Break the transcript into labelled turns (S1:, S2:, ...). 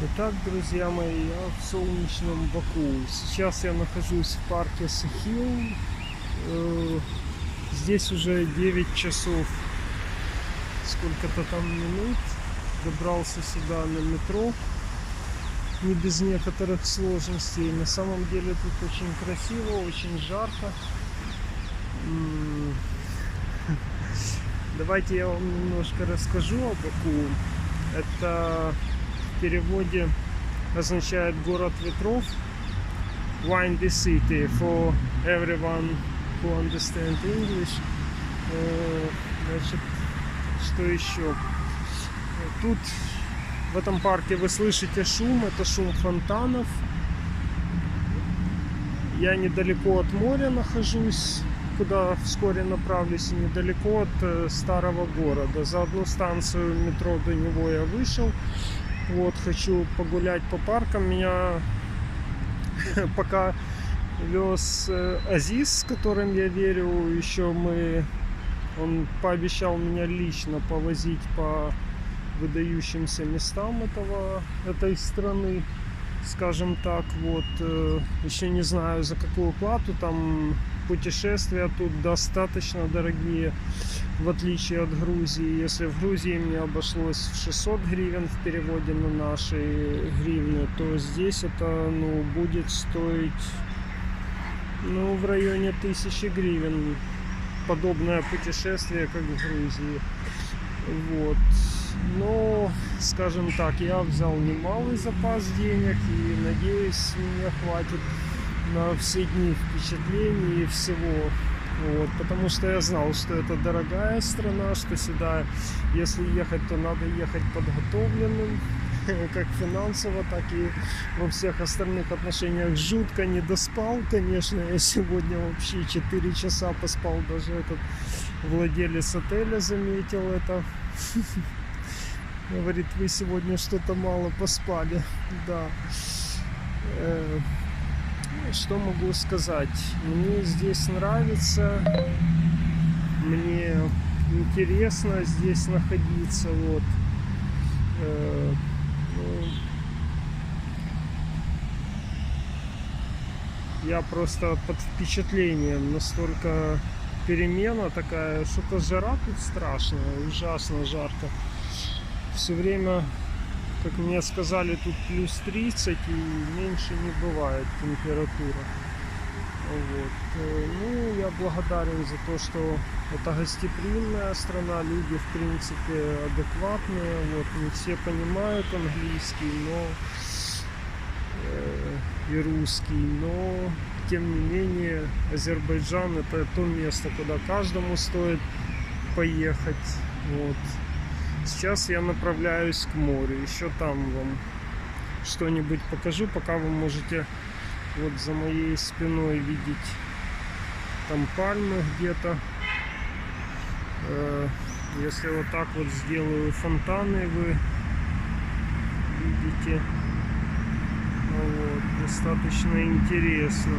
S1: Итак, друзья мои, я в солнечном Баку. Сейчас я нахожусь в парке Сахил. Э, Здесь уже 9 часов, сколько-то там минут. Добрался сюда на метро. Не без некоторых сложностей. На самом деле тут очень красиво, очень жарко. Давайте я вам немножко расскажу о Баку. Это переводе означает город ветров. Windy City for everyone who understand English. Э, Значит, что еще? Тут в этом парке вы слышите шум, это шум фонтанов. Я недалеко от моря нахожусь, куда вскоре направлюсь, и недалеко от э, старого города. За одну станцию метро до него я вышел. Вот, хочу погулять по паркам. Меня пока вез э, Азиз, с которым я верю. Еще мы... Он пообещал меня лично повозить по выдающимся местам этого, этой страны скажем так, вот, э, еще не знаю за какую плату, там путешествия тут достаточно дорогие, в отличие от Грузии. Если в Грузии мне обошлось в 600 гривен в переводе на наши гривны, то здесь это, ну, будет стоить, ну, в районе 1000 гривен. Подобное путешествие, как в Грузии. Вот. Но, скажем так, я взял немалый запас денег и надеюсь, мне хватит на все дни впечатлений и всего. Вот, потому что я знал, что это дорогая страна, что сюда, если ехать, то надо ехать подготовленным, как финансово, так и во всех остальных отношениях. Жутко не доспал, конечно, я сегодня вообще 4 часа поспал, даже этот владелец отеля заметил это. Говорит, вы сегодня что-то мало поспали. Да. Э, Что могу сказать? Мне здесь нравится. Мне интересно здесь находиться. Вот. Э, ну, Я просто под впечатлением. Настолько перемена такая. Что-то жара тут страшная. Ужасно жарко все время, как мне сказали, тут плюс 30 и меньше не бывает температура. Вот. Э, Ну, я благодарен за то, что это гостеприимная страна, люди в принципе адекватные, вот, не все понимают английский, но э, и русский, но тем не менее Азербайджан это то место, куда каждому стоит поехать. Вот. Сейчас я направляюсь к морю. Еще там вам что-нибудь покажу, пока вы можете вот за моей спиной видеть там пальмы где-то. Э, Если вот так вот сделаю фонтаны, вы видите. Вот, достаточно интересно.